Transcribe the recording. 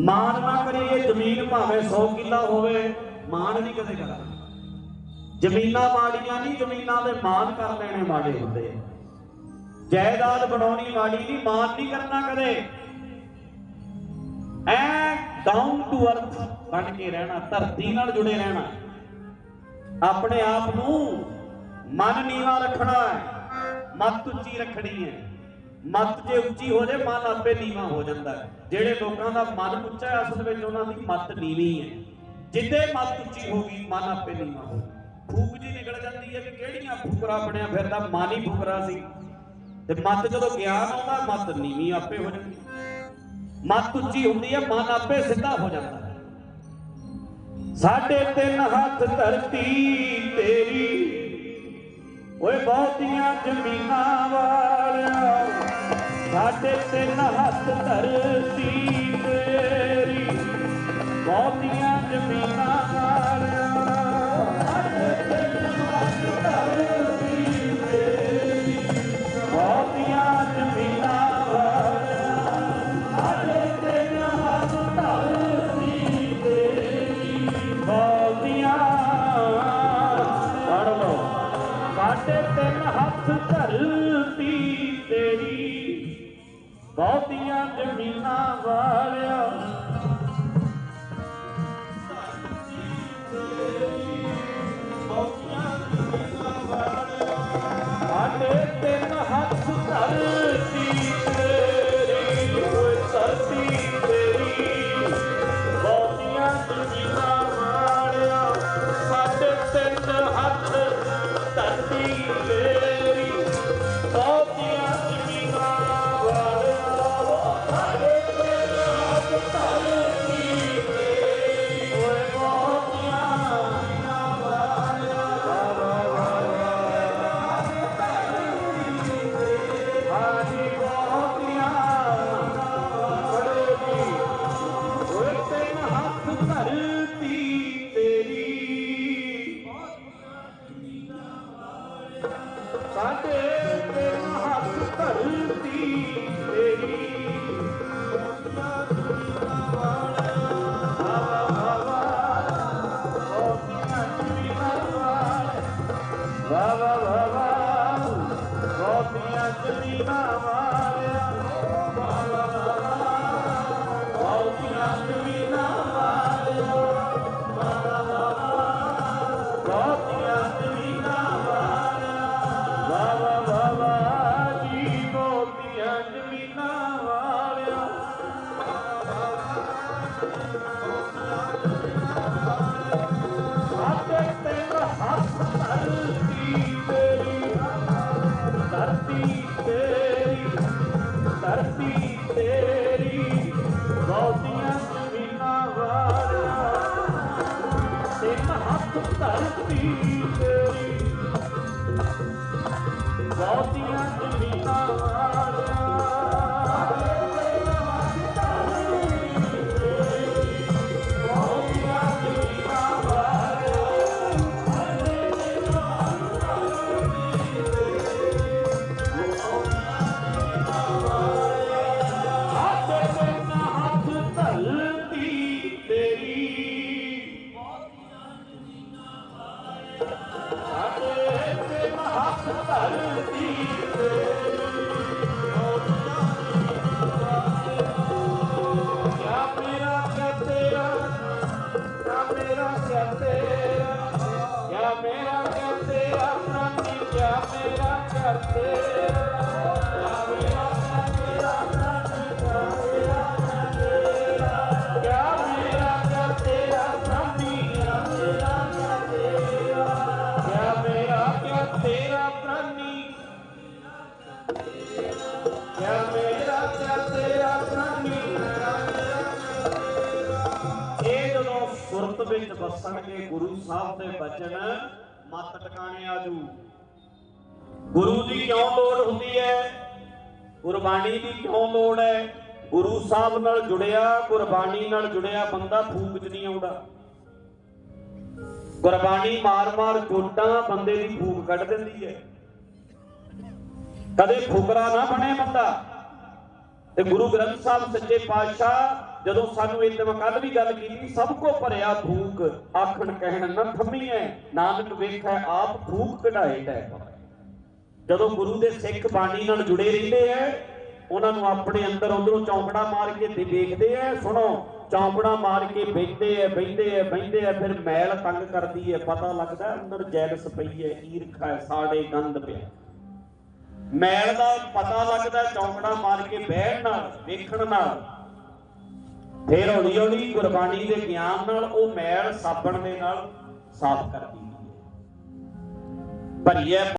ਮਾਣ ਨਾ ਕਰੀਏ, ਜ਼ਮੀਨ ਭਾਵੇਂ 100 ਕਿੱਲਾ ਹੋਵੇ ਮਾਣ ਨਹੀਂ ਕਦੇ ਕਰਨਾ ਜ਼ਮੀਨਾਂ ਮਾੜੀਆਂ ਨਹੀਂ, ਜ਼ਮੀਨਾਂ ਦੇ ਮਾਣ ਕਰ ਲੈਣੇ ਮਾੜੇ ਹੁੰਦੇ ਜਾਇਦਾਦ ਬਣਾਉਣੀ ਮਾੜੀ ਨਹੀਂ ਮਾਣ ਨਹੀਂ ਕਰਨਾ ਕਦੇ। ਐ ਡਾਊਨ ਟੂ ਅਰਥ ਬਣ ਕੇ ਰਹਿਣਾ, ਧਰਤੀ ਨਾਲ ਜੁੜੇ ਰਹਿਣਾ। ਆਪਣੇ ਆਪ ਨੂੰ ਮਨ ਨੀਵਾ ਰੱਖਣਾ ਹੈ, ਮੱਤ ਉੱਚੀ ਰੱਖਣੀ ਹੈ। ਮੱਤ ਜੇ ਉੱਚੀ ਹੋ ਜਾਏ, ਮਨ ਆਪੇ ਨੀਵਾ ਹੋ ਜਾਂਦਾ ਜਿਹੜੇ ਲੋਕਾਂ ਦਾ ਮਨ ਉੱਚਾ ਹੈ, ਅਸਲ ਵਿੱਚ ਉਹਨਾਂ ਦੀ ਮੱਤ ਨੀਵੀਂ ਹੈ। ਜਿੱਦੇ ਮੱਤ ਉੱਚੀ ਹੋ ਗਈ, ਮਨ ਆਪੇ ਨੀਵਾ ਹੋ ਫੂਕ ਜੀ ਨਿਕਲ ਜਾਂਦੀ ਹੈ ਵੀ ਕਿਹੜੀਆਂ ਫੁਕਰਾ ਬਣਿਆ ਫਿਰਦਾ, ਮਨ ਹੀ ਫੁਕਰਾ ਸੀ। ਤੇ ਮੱਤ ਜਦੋਂ ਗਿਆਨ ਆਉਂਦਾ, ਮੱਤ ਨੀਵੀਂ ਆਪੇ ਹੋ ਜਾਂਦੀ ਮੱਤ ਉੱਚੀ ਹੁੰਦੀ ਹੈ, ਮਨ ਆਪੇ ਸਿੱਧਾ ਹੋ ਜਾਂਦਾ ਸਾਡੇ ਤਿੰਨ ਹੱਥ ਧਰਤੀ ਤੇਰੀ, ਓਏ ਬਹੁਤੀਆਂ ਜ਼ਮੀਨਾਂ ਵਾਲਿਆ ਸਾਡੇ ਤਿੰਨ ਹੱਥ ਧਰਤੀ ਤੇਰੀ, ਬਹੁਤੀਆਂ ਜ਼ਮੀਨਾਂ ਵਾਲਿਆ ਸਾਡੇ ਤਿੰਨ ਹੱਥ ਧਰਤੀ ਤੇਰੀ, ਬਹੁਤੀਆਂ ਜ਼ਮੀਨਾਂ ਸਾਡੇ ਤਿੰਨ ਹੱਥ ਧਰਤੀ ਤੇਰੀ, ਬਹੁਤੀਆਂ। ਪੜ ਲਓ। ਸਾਡੇ ਤਿੰਨ ਹੱਥ ਧਰਤੀ ਤੇਰੀ। ਬਹੁਤੀਆਂ ਜ਼ਮੀਨਾਂ ਵਾਲਿਆ ਬਹੁਤੀਆਂ ਹੱਥ ਧਰਤੀ ਤੇਰੀ। ਬਹੁਤੀਆਂ ਜ਼ਮੀਨਾਂ ਹੱਥ ਸੁਰਤ ਵਿੱਚ ਵਸਣਗੇ ਗੁਰੂ ਸਾਹਿਬ ਦੇ ਬਚਨ ਮੱਤ ਟਿਕਾਣੇ ਆਜੂ ਗੁਰੂ ਦੀ ਕਿਉਂ ਲੋੜ ਹੁੰਦੀ ਹੈ? ਗੁਰਬਾਣੀ ਦੀ ਕਿਉਂ ਲੋੜ ਹੈ ਗੁਰੂ ਸਾਹਿਬ ਨਾਲ ਜੁੜਿਆ, ਗੁਰਬਾਣੀ ਨਾਲ ਜੁੜਿਆ ਬੰਦਾ ਫੂਕ ਚ ਨਹੀਂ ਆਉਂਦਾ। ਗੁਰਬਾਣੀ ਮਾਰ-ਮਾਰ ਚੋਟਾਂ ਬੰਦੇ ਦੀ ਫੂਕ ਕੱਢ ਦਿੰਦੀ ਹੈ। ਕਦੇ ਫੁਕਰਾ ਨਾ ਬਣੇ ਬੰਦਾ। ਤੇ ਗੁਰੂ ਗ੍ਰੰਥ ਸਾਹਿਬ ਸੱਚੇ ਪਾਤਸ਼ਾਹ, ਜਦੋਂ ਸਾਨੂੰ ਇਹ ਕੱਲ ਵੀ ਗੱਲ ਕੀਤੀ, ਸਭ ਕੋ ਭਰਿਆ ਭੂਖ ਆਖਣ ਕਹਿਣ ਨਾ ਥੰਮੀਐ, ਨਾਨਕ ਵੇਖੈ, ਆਪ ਭੂਖ ਕਢਾਏ ਟੈ ਜਦੋਂ ਗੁਰੂ ਦੇ ਸਿੱਖ ਬਾਣੀ ਨਾਲ ਜੁੜੇ ਰਹਿੰਦੇ ਐ, ਉਹਨਾਂ ਨੂੰ ਆਪਣੇ ਅੰਦਰ ਉਧਰੋਂ ਚੌਂਕੜਾ ਮਾਰ ਕੇ ਦੇ ਵੇਖਦੇ ਐ, ਸੁਣੋ, ਚੌਂਕੜਾ ਮਾਰ ਕੇ ਬੈਠਦੇ ਐ ਬੈਠਦੇ ਐ ਬੈਠਦੇ ਐ, ਫਿਰ ਮੈਲ ਤੰਗ ਕਰਦੀ ਐ, ਪਤਾ ਲੱਗਦਾ ਅੰਦਰ ਜੈਲਸ ਪਈ ਐ, ਈਰਖਾ ਸਾੜੇ ਗੰਦ ਪਿਆ। ਮੈਲ ਦਾ ਪਤਾ ਲੱਗਦਾ, ਚੌਂਕੜਾ ਮਾਰ ਕੇ ਬਹਿਣ ਨਾਲ, ਵੇਖਣ ਨਾਲ। ਫਿਰ ਹੌਲੀ ਹੌਲੀ ਗੁਰਬਾਣੀ ਦੇ ਗਿਆਨ ਨਾਲ ਉਹ ਮੈਲ ਸਾਬਣ ਦੇ ਨਾਲ ਸਾਫ਼ ਕਰਦੀ ਹੈ। ਭਰੀਏ